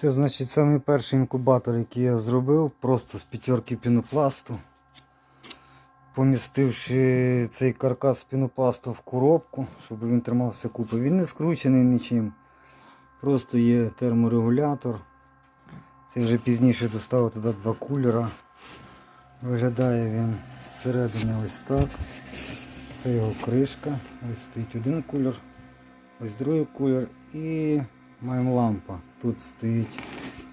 Це значить самий перший інкубатор, який я зробив, просто з п'ятерки пінопласту. Помістивши цей каркас пінопласту в коробку, щоб він тримався купи. Він не скручений нічим. Просто є терморегулятор. Це вже пізніше доставив туди два кулера. Виглядає він зсередини ось так. Це його кришка. Ось стоїть один кулер, ось другий кулер і маємо лампа. Тут стоїть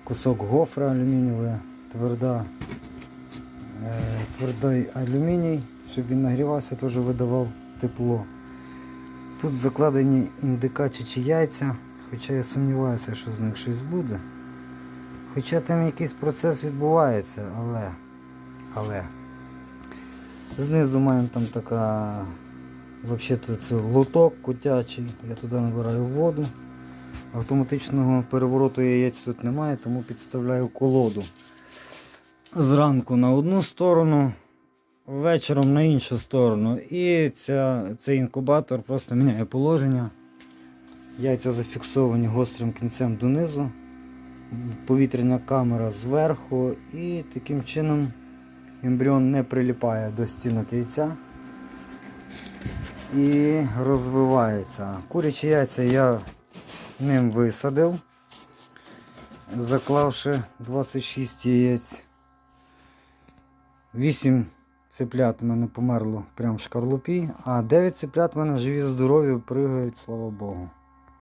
кусок гофра алюмінієвий, тверда, е, твердий алюміній, щоб він нагрівався, теж видавав тепло. Тут закладені індикачі чи яйця, хоча я сумніваюся, що з них щось буде. Хоча там якийсь процес відбувається, але. але. Знизу маємо там така. Взагалі це лоток котячий, я туди набираю воду. Автоматичного перевороту яєць тут немає, тому підставляю колоду. Зранку на одну сторону, вечором на іншу сторону. І ця, цей інкубатор просто міняє положення. Яйця зафіксовані гострим кінцем донизу, повітряна камера зверху і таким чином ембріон не приліпає до стінок яйця і розвивається. Курячі яйця я ним висадив, заклавши 26 яєць. 8 цеплят у мене померло прямо в шкарлупі, а 9 цеплят у мене живі здорові, пригають, слава Богу.